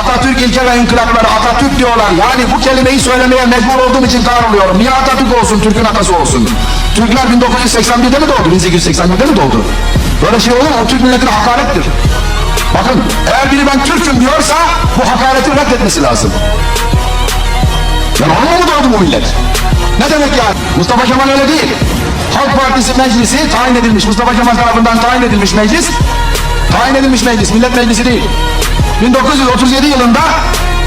Atatürk ilke ve inkılapları Atatürk diyorlar. Yani bu kelimeyi söylemeye mecbur olduğum için kahroluyorum. Niye Atatürk olsun, Türk'ün atası olsun? Türkler 1981'de mi doğdu, 1881'de mi doğdu? Böyle şey olur mu? O Türk milletine hakarettir. Bakın eğer biri ben Türk'üm diyorsa bu hakareti reddetmesi lazım. Yani onunla mı doğdu bu millet? Ne demek yani? Mustafa Kemal öyle değil. Halk Partisi meclisi tayin edilmiş. Mustafa Kemal tarafından tayin edilmiş meclis. Tayin edilmiş meclis. Millet meclisi değil. 1937 yılında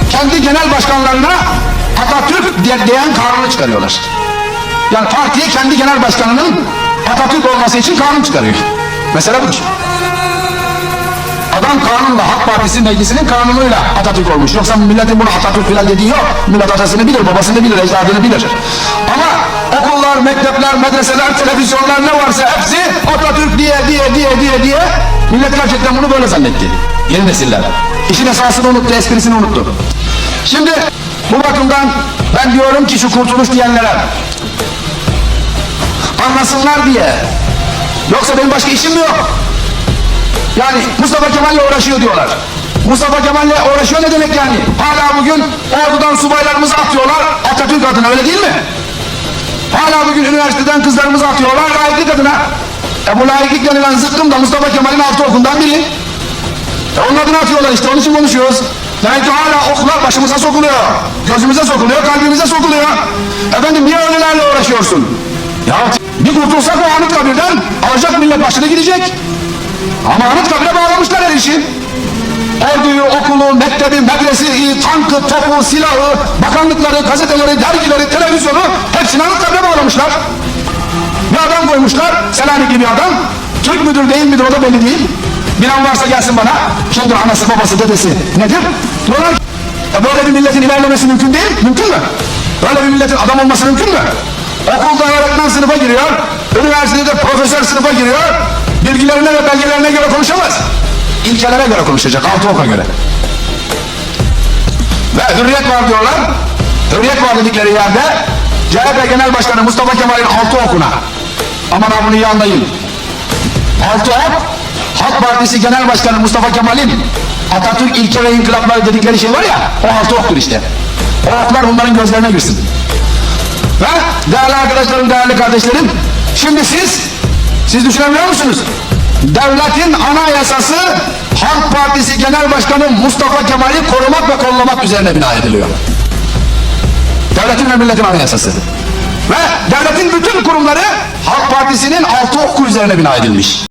kendi genel başkanlarına Atatürk diye diyen kanunu çıkarıyorlar. Yani partiye kendi genel başkanının Atatürk olması için kanun çıkarıyor. Mesela bu. Adam kanunla, Halk Partisi meclisinin kanunuyla Atatürk olmuş. Yoksa milletin bunu Atatürk filan dediği yok. Millet atasını bilir, babasını bilir, ecdadını bilir. Ama okullar, mektepler, medreseler, televizyonlar ne varsa hepsi Atatürk diye diye diye diye diye millet gerçekten bunu böyle zannetti. Yeni nesiller. İşin esasını unuttu, esprisini unuttu. Şimdi bu bakımdan ben diyorum ki şu kurtuluş diyenlere anlasınlar diye. Yoksa benim başka işim mi yok? Yani Mustafa Kemal'le uğraşıyor diyorlar. Mustafa Kemal'le uğraşıyor ne demek yani? Hala bugün ordudan subaylarımızı atıyorlar Atatürk adına öyle değil mi? Hala bugün üniversiteden kızlarımızı atıyorlar layıklık adına. E bu layıklık denilen zıkkım da Mustafa Kemal'in altı okundan biri. Adına atıyorlar işte onun için konuşuyoruz. Ki hala oklar başımıza sokuluyor. Gözümüze sokuluyor, kalbimize sokuluyor. Efendim niye öylelerle uğraşıyorsun? Ya bir kurtulsak o Anıtkabir'den alacak millet başına gidecek. Ama Anıtkabir'e bağlamışlar her işi. Orduyu, okulu, mektebi, medreseyi, tankı, topu, silahı, bakanlıkları, gazeteleri, dergileri, televizyonu hepsini Anıtkabir'e bağlamışlar. Bir adam koymuşlar, Selanikli bir adam. Türk müdür değil midir o da belli değil. Bilen varsa gelsin bana. Kimdir anası, babası, dedesi nedir? Diyorlar e böyle bir milletin ilerlemesi mümkün değil. Mümkün mü? Böyle bir milletin adam olması mümkün mü? Okulda öğretmen sınıfa giriyor. Üniversitede profesör sınıfa giriyor. Bilgilerine ve belgelerine göre konuşamaz. İlkelere göre konuşacak, altı oka göre. Ve hürriyet var diyorlar. Hürriyet var dedikleri yerde CHP Genel Başkanı Mustafa Kemal'in altı okuna. Aman ha bunu iyi anlayın. Altı ok, Halk Partisi Genel Başkanı Mustafa Kemal'in Atatürk ilke ve inkılapları dedikleri şey var ya, o altı oktur işte. O oklar onların gözlerine girsin. Ve değerli arkadaşlarım, değerli kardeşlerim, şimdi siz, siz düşünebiliyor musunuz? Devletin anayasası Halk Partisi Genel Başkanı Mustafa Kemal'i korumak ve kollamak üzerine bina ediliyor. Devletin ve milletin anayasası. Ve devletin bütün kurumları Halk Partisi'nin altı oku üzerine bina edilmiş.